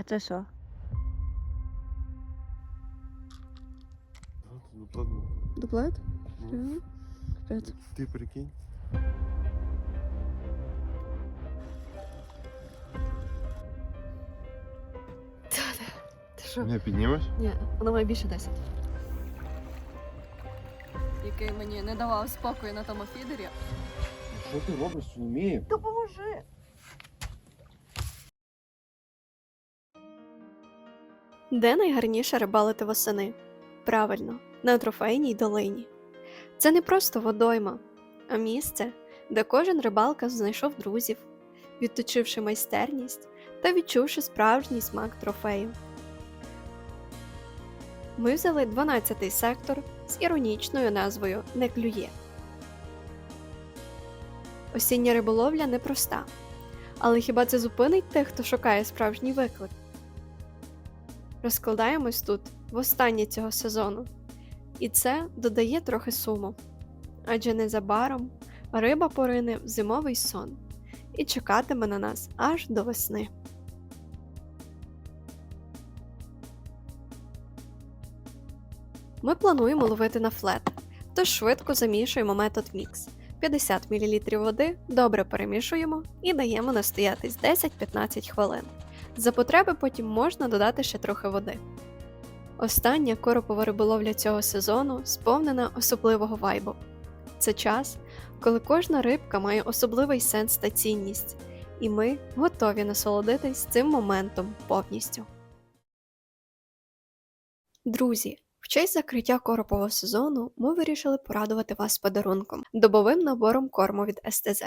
А це що? Ну, ладно. Дуплет? Ну, Капець. Ти прикинь. Ти що? Не піднімеш? Ні, воно має більше 10. Який мені не давав спокою на тому фідері. Що ти робиш, вміє? Допоможи! Де найгарніше рибалити восени? Правильно, на трофейній долині. Це не просто водойма, а місце, де кожен рибалка знайшов друзів, відточивши майстерність та відчувши справжній смак трофею. Ми взяли 12-й сектор з іронічною назвою Не клює. Осіння риболовля непроста. Але хіба це зупинить тих, хто шукає справжній виклик? Розкладаємось тут востаннє цього сезону, і це додає трохи суму. Адже незабаром риба порине в зимовий сон і чекатиме на нас аж до весни. Ми плануємо ловити на флет, тож швидко замішуємо метод мікс. 50 мл води добре перемішуємо і даємо настоятись 10-15 хвилин. За потреби потім можна додати ще трохи води. Остання коропова риболовля цього сезону сповнена особливого вайбу. Це час, коли кожна рибка має особливий сенс та цінність, і ми готові насолодитись цим моментом повністю. Друзі, в честь закриття коропового сезону ми вирішили порадувати вас подарунком добовим набором корму від СТЗ.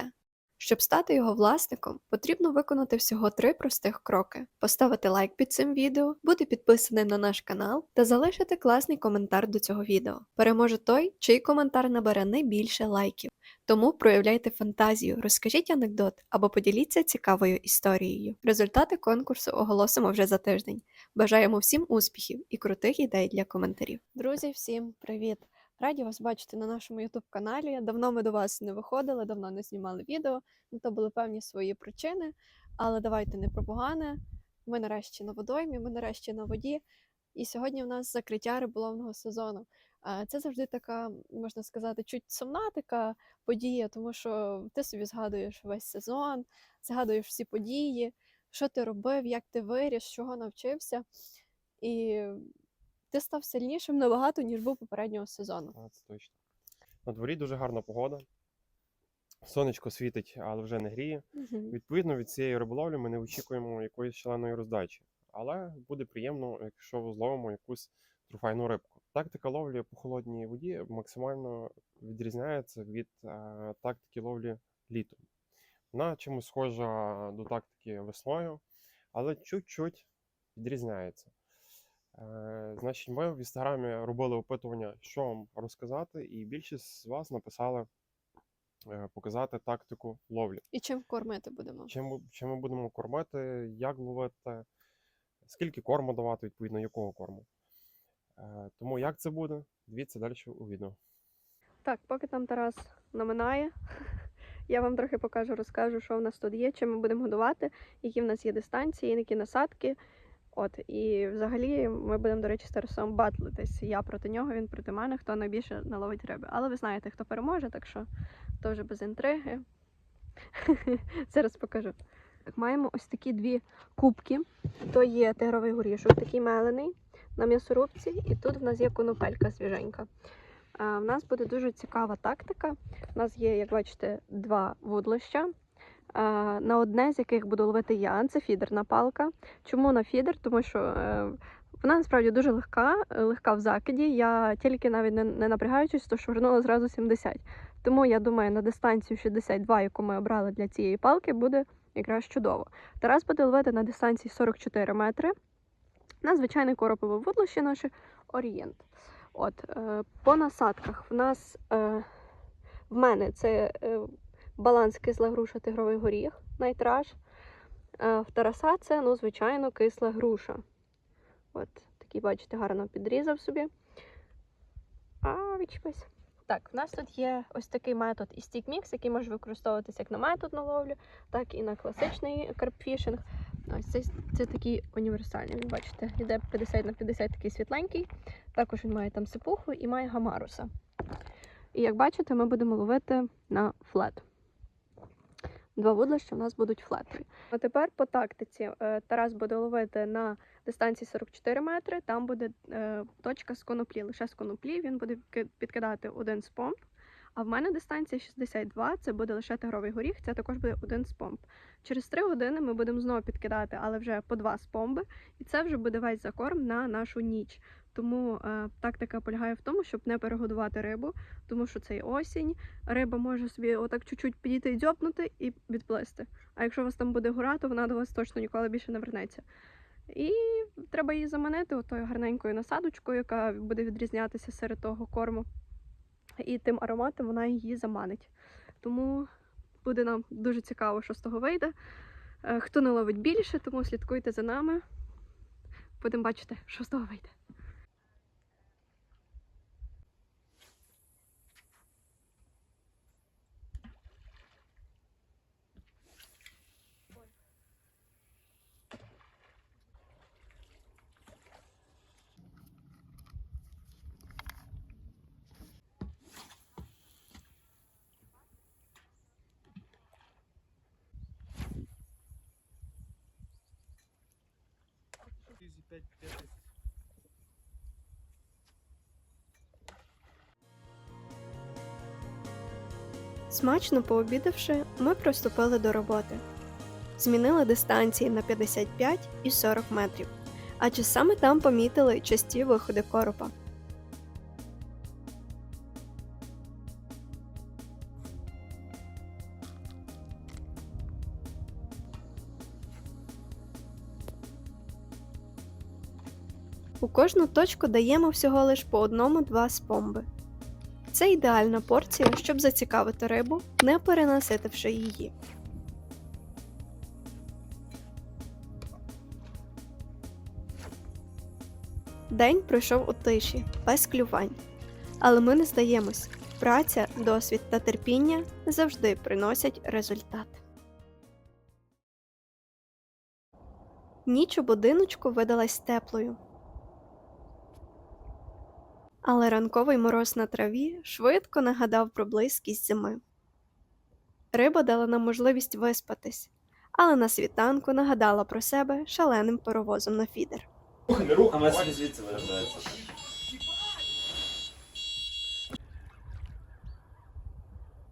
Щоб стати його власником, потрібно виконати всього три простих кроки: поставити лайк під цим відео, бути підписаним на наш канал та залишити класний коментар до цього відео. Переможе той, чий коментар набере найбільше лайків. Тому проявляйте фантазію, розкажіть анекдот або поділіться цікавою історією. Результати конкурсу оголосимо вже за тиждень. Бажаємо всім успіхів і крутих ідей для коментарів. Друзі, всім привіт! Раді вас бачити на нашому youtube каналі. Давно ми до вас не виходили, давно не знімали відео. Ну, то були певні свої причини. Але давайте не про. Ми нарешті на водоймі, ми нарешті на воді. І сьогодні в нас закриття риболовного сезону. Це завжди така, можна сказати, чуть сумна така подія, тому що ти собі згадуєш весь сезон, згадуєш всі події, що ти робив, як ти виріс, чого навчився. І ти став сильнішим набагато, ніж був попереднього сезону. А, це точно. На дворі дуже гарна погода. Сонечко світить, але вже не гріє. Мгм. Відповідно, від цієї риболовлі ми не очікуємо якоїсь шаленої роздачі. Але буде приємно, якщо зловимо якусь трофейну рибку. Тактика ловлі по холодній воді максимально відрізняється від е, тактики ловлі літом. Вона чимось схожа до тактики весною, але чуть-чуть відрізняється. Е, значить, ми в інстаграмі робили опитування, що вам розказати, і більшість з вас написали е, показати тактику ловлі. І чим кормити будемо? Чим, ми- чим ми будемо кормити, як ловити, скільки корму давати, відповідно, якого корму. Е, тому як це буде, дивіться далі у відео. Так, поки там Тарас наминає, я вам трохи покажу, розкажу, що в нас тут є, чим ми будемо годувати, які в нас є дистанції, які насадки. От, і взагалі ми будемо, до речі, з Тарасом батлитись. Я проти нього, він проти мене, хто найбільше наловить риби. Але ви знаєте, хто переможе, так що вже без інтриги. Зараз покажу. Так, маємо ось такі дві кубки. То є тигровий горішок, такий мелений на м'ясорубці, і тут в нас є конопелька свіженька. В нас буде дуже цікава тактика. У нас є, як бачите, два вудлища. На одне з яких буду ловити я, це фідерна палка. Чому на фідер? Тому що е, вона насправді дуже легка, е, легка в закиді. Я тільки навіть не, не напрягаючись, то швирнула зразу 70. Тому я думаю, на дистанцію 62, яку ми обрали для цієї палки, буде якраз чудово. Тарас буде ловити на дистанції 44 метри. На звичайне коропове вудлище наше орієнт. От, е, по насадках в нас в мене це баланс кисла груша тигровий горіх, найтраж. Е, в Тараса це, ну, звичайно, кисла груша. От, такий, бачите, гарно підрізав собі. А, відчепись. Так, в нас тут є ось такий метод і Mix, який може використовуватися як на методну ловлю, так і на класичний карпфішинг. Ось це, це такий універсальний. Ви бачите, йде 50 на 50 такий світленький. Також він має там сипуху і має гамаруса. І як бачите, ми будемо ловити на флет. Два вудлища в нас будуть флетові. А тепер по тактиці Е, Тарас буде ловити на дистанції 44 метри. Там буде е, точка з коноплі. Лише з коноплі він буде підкидати один з помп. А в мене дистанція 62, це буде лише тигровий горіх, це також буде один з помп. Через 3 години ми будемо знову підкидати, але вже по два з помби, і це вже буде весь закорм на нашу ніч. Тому е, тактика полягає в тому, щоб не перегодувати рибу, тому що це осінь. Риба може собі отак чуть-чуть підійти і дзьобнути і відплисти. А якщо у вас там буде гора, то вона до вас точно ніколи більше не вернеться. І треба її заманити отою гарненькою насадочкою, яка буде відрізнятися серед того корму. І тим ароматом вона її заманить. Тому буде нам дуже цікаво, що з того вийде. Е, Хто не ловить більше, тому слідкуйте за нами. Будемо бачити, що з того вийде. Смачно пообідавши, ми приступили до роботи. Змінили дистанції на 55 і 40 метрів, адже саме там помітили часті виходи коропа. Кожну точку даємо всього лиш по одному-два спомби. Це ідеальна порція, щоб зацікавити рибу, не перенаситивши її. День пройшов у тиші, без клювань. Але ми не здаємось. Праця, досвід та терпіння завжди приносять результат. Ніч у будиночку видалась теплою. Але ранковий мороз на траві швидко нагадав про близькість зими. Риба дала нам можливість виспатись, але на світанку нагадала про себе шаленим паровозом на фідер. А меселі звідси виробляється.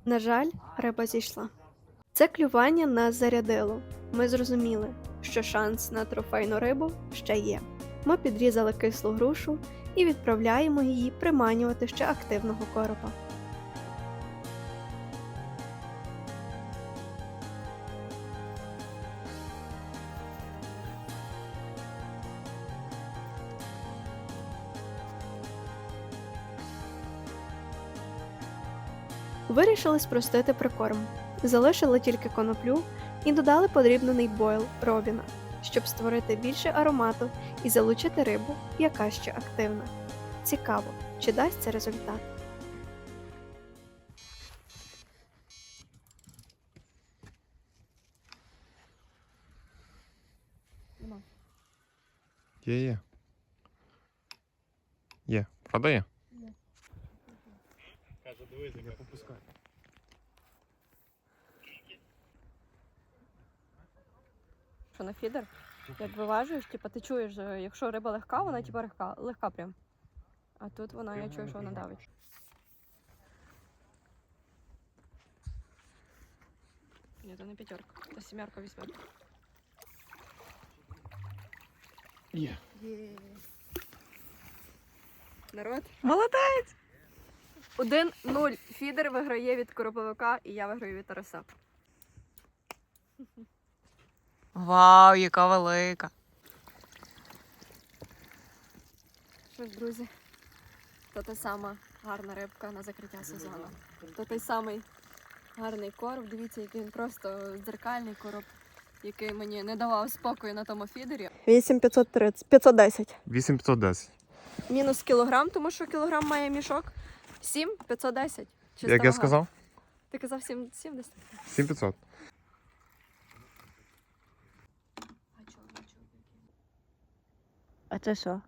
На жаль, риба зійшла. Це клювання нас зарядило. Ми зрозуміли, що шанс на трофейну рибу ще є. Ми підрізали кислу грушу і відправляємо її приманювати ще активного коропа. Вирішили спростити прикорм. Залишили тільки коноплю і додали подрібнений бойл робіна, щоб створити більше аромату і залучити рибу, яка ще активна. Цікаво, чи дасть це результат. Є, є. Є. Правда є? Каже, дивись, Я попускаю. Що на фідер? Як виважуєш, типу, ти чуєш, е, якщо риба легка, вона типу легка, легка прям. А тут вона, я чую, що вона давить. Ні, це не п'ятерка, це сімерка, вісьмерка. Є. Народ. Молодець! 1-0. Фідер виграє від Короповика і я виграю від Тараса. Вау, яка велика. Що ж, друзі, то та сама гарна рибка на закриття сезону. То той самий гарний короб. Дивіться, який він просто дзеркальний короб, який мені не давав спокою на тому фідері. 8530, 510. 8510. Мінус кілограм, тому що кілограм має мішок. 7 510. Як я сказав? Ти казав 7, 70. 7500. А це що?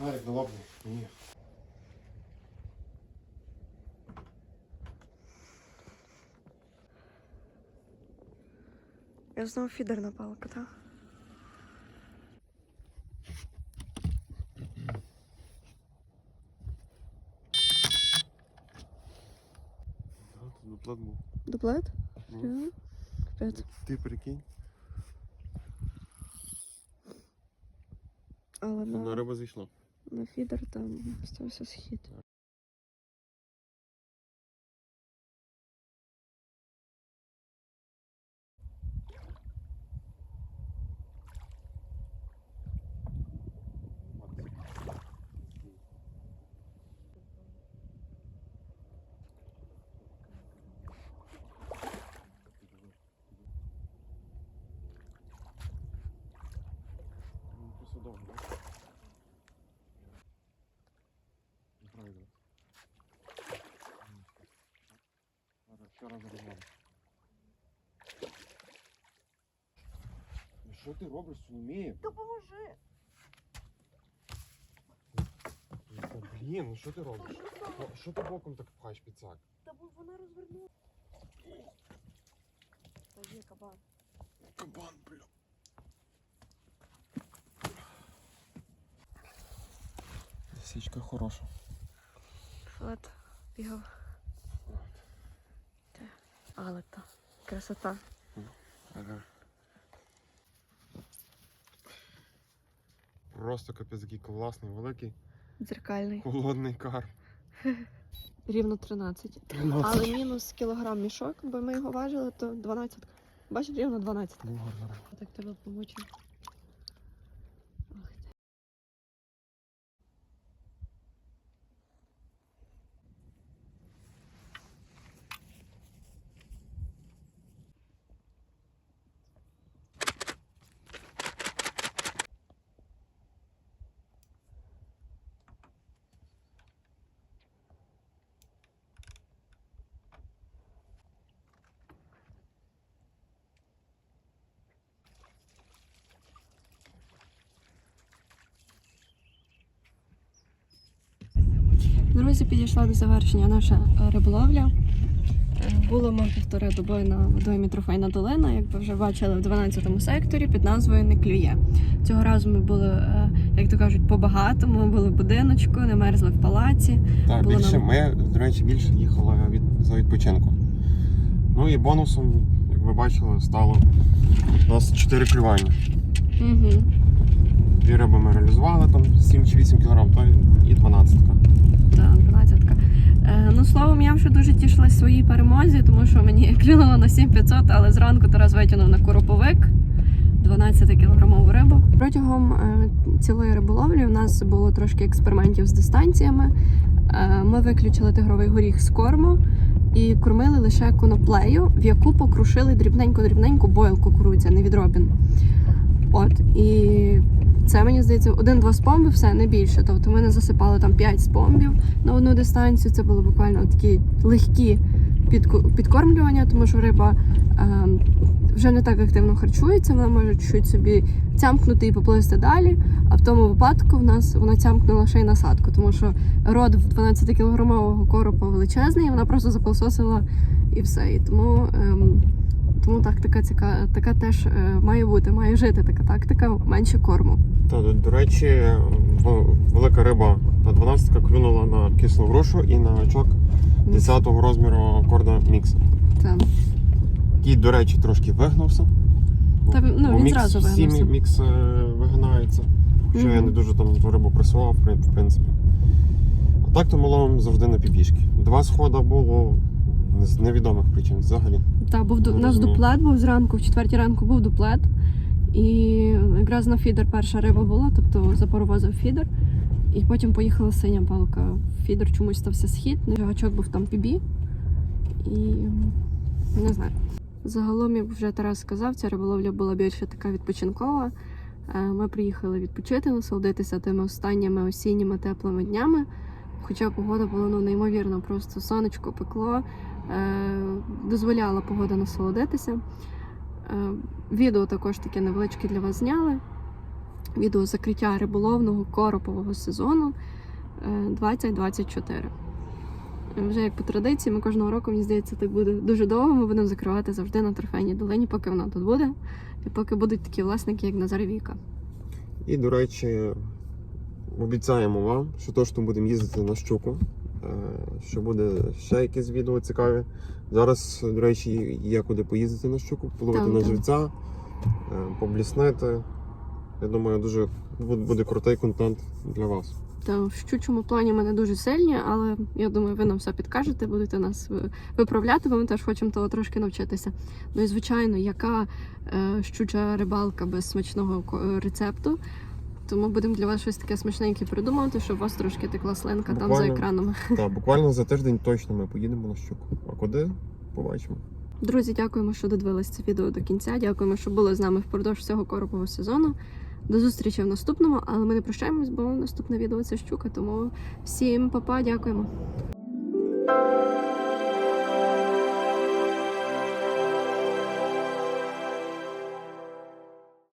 Марик, долобний. Ні. Я знову фідерна палка, так? Дуплет був. Дуплет? Ну, Капець. Ти прикинь. Але на, на, риба зійшла. на фідер там стався схід. Ну, посудово, да? Неправильно. Зараз ще раз розмовляю. Ну що ти робиш, Соломія? Допоможи! Ну, Блін, ну що ти робиш? Ну, Що ти боком так пхаєш підсак? Та бо вона розвернула. Та є кабан. Кабан, бля. Січка хороша. Флет бігав. Те. Але та красота. Ага. Просто капець який класний, великий, Дзеркальний. холодний кар. Рівно 13. Але мінус кілограм мішок, бо ми його важили, то 12. Бачиш, рівно 12. Ну, гарно. Так тебе помучив. Друзі, підійшла до завершення наша е, риболовля. Е, Було ми півтори доби на водоймі Трофейна долина, як ви вже бачили в 12 секторі під назвою Не клює. Цього разу ми були, е, як то кажуть, по-багатому. Ми були в будиночку, не мерзли в палаці. Так, Було більше нам- ми, до речі, більше їхали від, за відпочинку. Ну і бонусом, як ви бачили, стало у нас 4 клювання. Угу. Дві риби ми реалізували, там 7 чи 8 кг, то і 12. Так, 12 Е, ну, словом, я вже дуже тішилась своїй перемозі, тому що мені клюнуло на 7500, але зранку Тарас витягнув на короповик 12 кілограмову рибу. Протягом е, цілої риболовлі у нас було трошки експериментів з дистанціями. Е, ми виключили тигровий горіх з корму і кормили лише коноплею, в яку покрушили дрібненько-дрібненько бойл кукурудзя, не відробін. От і це мені здається один-два спомби, все не більше. Тобто ми не засипали там 5 спомбів на одну дистанцію. Це було буквально такі легкі підкормлювання, тому що риба е, вже не так активно харчується, вона може чуть собі цямкнути і поплисти далі. А в тому випадку в нас вона цямкнула ще й насадку, тому що рот в 12-кілограмового коропа величезний, і вона просто запилсосила і все. І тому. ем, тому тактика цяка, така теж е, має бути, має жити така тактика, менше корму. Та, до, до речі, велика риба та 12 клюнула на кислу грушу і на очок 10-го розміру корда мікса. Це, Який, до речі, трошки вигнувся. Та, ну, Бо він мікс, зразу всі вигнувся. мікс е, вигинається. Хоча я не дуже там ту рибу пресував, в принципі. А так то ми ловимо завжди на півішки. Два сходи було з невідомих причин взагалі. Та був нас Розумію. дуплет був зранку, в четвертій ранку був дуплет. І якраз на фідер перша риба була, тобто запоровозив фідер. І потім поїхала синя палка. Фідер чомусь стався схід, гачок був там пібі. І не знаю. Загалом, як вже Тарас сказав, ця риболовля була більше така відпочинкова. Е, Ми приїхали відпочити, насолодитися тими останніми осінніми теплими днями. Хоча погода була ну, неймовірна, просто сонечко пекло, е, дозволяла погода насолодитися. Е, відео також таке невеличке для вас зняли. Відео закриття риболовного коропового сезону е, 2024. Вже як по традиції, ми кожного року, мені здається, так буде дуже довго. Ми будемо закривати завжди на торфейній долині, поки вона тут буде, і поки будуть такі власники, як Назар Віка. І, до речі, обіцяємо вам, що точно будемо їздити на щуку, е, що буде ще якісь відео цікаві. Зараз, до речі, є куди поїздити на щуку, половити Так, на так. живця, е, побліснити. Я думаю, дуже буде буде крутий контент для вас. Та в щучому плані ми не дуже сильні, але я думаю, ви нам все підкажете, будете нас виправляти, бо ми теж хочемо того трошки навчитися. Ну і звичайно, яка е, щуча рибалка без смачного рецепту. Тому будемо для вас щось таке смачненьке придумувати, щоб у вас трошки текла слинка там за екраном. екранами. Так, буквально за тиждень точно ми поїдемо на щуку. А куди? Побачимо. Друзі, дякуємо, що додивились це відео до кінця. Дякуємо, що були з нами впродовж цього коропового сезону. До зустрічі в наступному, але ми не прощаємось, бо наступне відео це щука. Тому всім па-па, дякуємо.